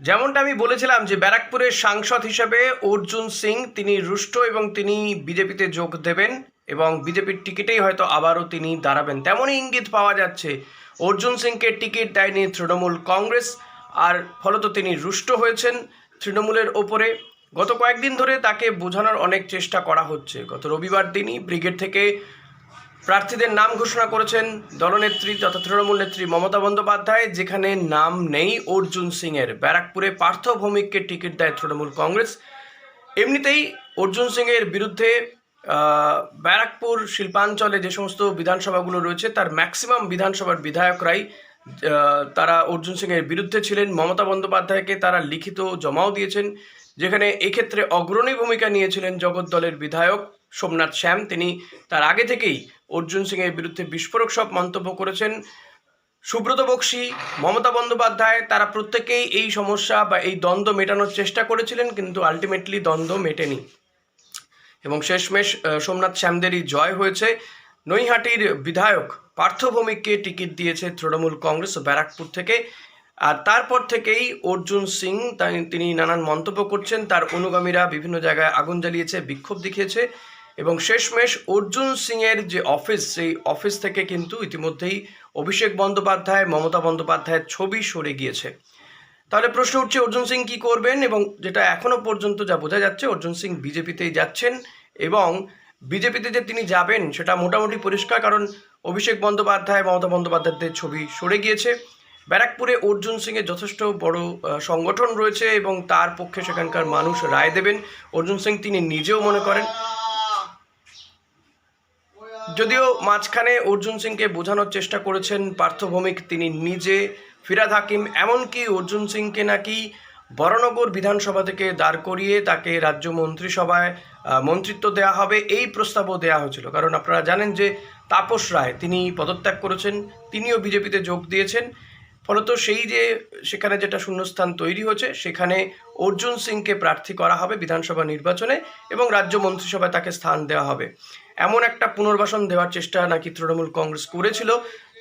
যেমনটা আমি বলেছিলাম যে ব্যারাকপুরের সাংসদ হিসেবে অর্জুন সিং, তিনি রুষ্ট এবং তিনি বিজেপিতে যোগ দেবেন এবং বিজেপির টিকিটেই হয়তো আবারও তিনি দাঁড়াবেন। তেমনই ইঙ্গিত পাওয়া যাচ্ছে, অর্জুন সিংকে টিকিট দেয়নি তৃণমূল কংগ্রেস আর ফলত তিনি রুষ্ট হয়েছেন তৃণমূলের ওপরে। গত কয়েকদিন ধরে তাকে বোঝানোর অনেক চেষ্টা করা হচ্ছে। গত রবিবার দিনই ব্রিগেড থেকে প্রার্থীদের নাম ঘোষণা করেছেন দলনেত্রী তথা তৃণমূল নেত্রী মমতা বন্দ্যোপাধ্যায়, যেখানে নাম নেই অর্জুন সিংয়ের। ব্যারাকপুরে পার্থ ভৌমিককে টিকিট দেয় তৃণমূল কংগ্রেস। এমনিতেই অর্জুন সিংয়ের বিরুদ্ধে ব্যারাকপুর শিল্পাঞ্চলে যে সমস্ত বিধানসভাগুলো রয়েছে, তার ম্যাক্সিমাম বিধানসভার বিধায়করাই তারা অর্জুন সিংয়ের বিরুদ্ধে ছিলেন। মমতা বন্দ্যোপাধ্যায়কে তারা লিখিত জমাও দিয়েছেন, যেখানে এক্ষেত্রে অগ্রণী ভূমিকা নিয়েছিলেন জগৎ দলের বিধায়ক সোমনাথ শ্যাম। তিনি তার আগে থেকেই অর্জুন সিংয়ের বিরুদ্ধে বিস্ফোরক সব মন্তব্য করেছেন। সুব্রত বক্সি, মমতা বন্দ্যোপাধ্যায়, তারা প্রত্যেকেই এই সমস্যা বা এই দ্বন্দ্ব মেটানোর চেষ্টা করেছিলেন, কিন্তু আলটিমেটলি দ্বন্দ্ব মেটেনি। এবং শেষমেশ সোমনাথ শ্যামদেরই জয় হয়েছে। নৈহাটির বিধায়ক পার্থ ভৌমিককে টিকিট দিয়েছে তৃণমূল কংগ্রেস ব্যারাকপুর থেকে। আর তারপর থেকেই অর্জুন সিং তিনি নানান মন্তব্য করছেন, তার অনুগামীরা বিভিন্ন জায়গায় আগুন জ্বালিয়েছে, বিক্ষোভ দেখিয়েছে। এবং শেষমেশ অর্জুন সিংয়ের যে অফিস, সেই অফিস থেকে কিন্তু ইতিমধ্যেই অভিষেক বন্দ্যোপাধ্যায়, মমতা বন্দ্যোপাধ্যায়ের ছবি সরে গিয়েছে। তাহলে প্রশ্ন উঠছে, অর্জুন সিং কি করবেন? এবং যেটা এখনও পর্যন্ত যা বোঝা যাচ্ছে, অর্জুন সিং বিজেপিতেই যাচ্ছেন এবং বিজেপিতে যে তিনি যাবেন, সেটা মোটামুটি পরিষ্কার কারণ অভিষেক বন্দ্যোপাধ্যায়, মমতা বন্দ্যোপাধ্যায়ের ছবি সরে গিয়েছে। ব্যারাকপুরে অর্জুন সিংয়ের যথেষ্ট বড় সংগঠন রয়েছে এবং তার পক্ষে সেখানকার মানুষ রায় দেবেন। অর্জুন সিং তিনি নিজেও মনে করেন। যদিও মাঝখানে অর্জুন সিংকে বোঝানোর চেষ্টা করেছেন পার্থভৌমিক, তিনি নিজে ফিরাদ হাকিম, এমনকি অর্জুন সিংকে নাকি বরানগর বিধানসভা থেকে দাঁড় করিয়ে তাকে রাজ্য মন্ত্রিসভায় মন্ত্রিত্ব দেওয়া হবে এই প্রস্তাবও দেওয়া হয়েছিল। কারণ আপনারা জানেন যে তাপস রায়, তিনি পদত্যাগ করেছেন, তিনিও বিজেপিতে যোগ দিয়েছেন। ফলত সেই যে সেখানে যেটা শূন্যস্থান তৈরি হয়েছে, সেখানে অর্জুন সিংকে প্রার্থী করা হবে বিধানসভা নির্বাচনে এবং রাজ্য মন্ত্রিসভায় তাকে স্থান দেওয়া হবে। এমন একটা পুনর্বাসন দেওয়ার চেষ্টা নাকি তৃণমূল কংগ্রেস করেছিল,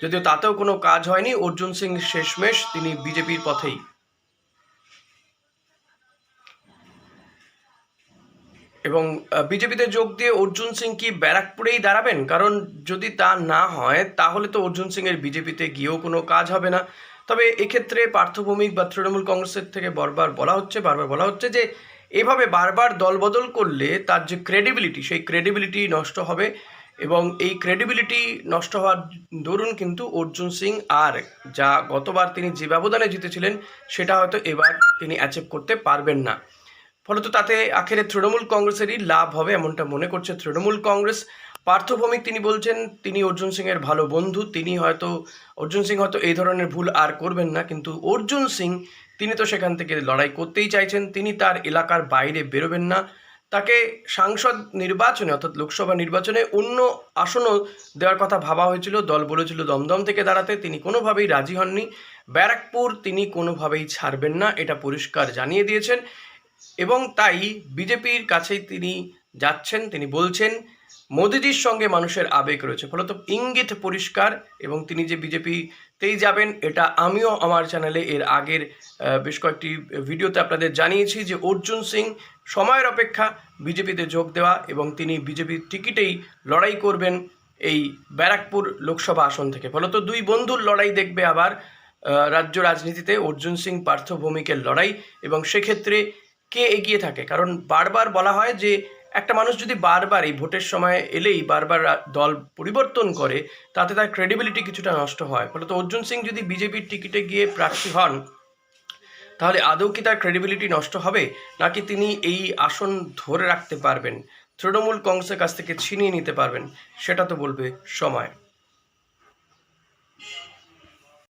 যদিও তাতেও কোনো কাজ হয়নি। অর্জুন সিং শেষমেশ তিনি বিজেপির পথেই। এবং বিজেপিতে যোগ দিয়ে অর্জুন সিং কি ব্যারাকপুরেই দাঁড়াবেন? কারণ যদি তা না হয়, তাহলে তো অর্জুন সিংয়ের বিজেপিতে গিয়েও কোনো কাজ হবে না। তবে এক্ষেত্রে পার্থভূমিক বা তৃণমূল কংগ্রেসের থেকে বারবার বলা হচ্ছে, বারবার বলা হচ্ছে যে, এভাবে বারবার দলবদল করলে তার যে ক্রেডিবিলিটি সেই ক্রেডিবিলিটি নষ্ট হবে এবং এই ক্রেডিবিলিটি নষ্ট হওয়ার দরুন কিন্তু অর্জুন সিং আর যা গতবার তিনি যে ব্যবধানে জিতেছিলেন, সেটা হয়তো এবার তিনি অ্যাচিভ করতে পারবেন না। ফলত তাতে আখেরে তৃণমূল কংগ্রেসেরই লাভ হবে, এমনটা মনে করছে তৃণমূল কংগ্রেস। পার্থভৌমিক তিনি বলছেন, তিনি অর্জুন সিং এর ভালো বন্ধু, তিনি হয়তো, অর্জুন সিং হয়তো এই ধরনের ভুল আর করবেন না, কিন্তু অর্জুন সিং, তিনি তো সেখান থেকে লড়াই করতেই চাইছেন, তিনি তার এলাকার বাইরে বেরোবেন না। তাকে সাংসদ নির্বাচনে, অর্থাৎ লোকসভা নির্বাচনে অন্য আসনও দেওয়ার কথা ভাবা হয়েছিল, দল বলেছিল দমদম থেকে দাঁড়াতে, তিনি কোনোভাবেই রাজি হননি। ব্যারাকপুর তিনি কোনোভাবেই ছাড়বেন না, এটা পরিষ্কার জানিয়ে দিয়েছেন। এবং তাই বিজেপির কাছেই তিনি যাচ্ছেন, তিনি বলছেন, মোদিজির সঙ্গে মানুষের আবেগ রয়েছে। ফলত ইঙ্গিত পরিষ্কার এবং তিনি যে বিজেপিতেই যাবেন, এটা আমিও আমার চ্যানেলে এর আগের বেশ কয়েকটি ভিডিওতে আপনাদের জানিয়েছি যে অর্জুন সিং সময়ের অপেক্ষা বিজেপিতে যোগ দেওয়া এবং তিনি বিজেপির টিকিটেই লড়াই করবেন এই ব্যারাকপুর লোকসভা আসন থেকে। ফলত দুই বন্ধুর লড়াই দেখবে আবার রাজ্য রাজনীতিতে অর্জুন সিং পার্থ ভৌমিকের লড়াই এবং সেক্ষেত্রে কে এগিয়ে থাকে? কারণ বারবার বলা হয় যে একটা মানুষ যদি বারবার এই ভোটের সময় এলেই বারবার দল পরিবর্তন করে, তাতে তার ক্রেডিবিলিটি কিছুটা নষ্ট হয়। ফলত অর্জুন সিং যদি বিজেপির টিকিটে গিয়ে প্রার্থী হন, তাহলে আদৌ কি তার ক্রেডিবিলিটি নষ্ট হবে? নাকি তিনি এই আসন ধরে রাখতে পারবেন? তৃণমূল কংগ্রেসের কাছ থেকে ছিনিয়ে নিতে পারবেন? সেটা তো বলবে সময়।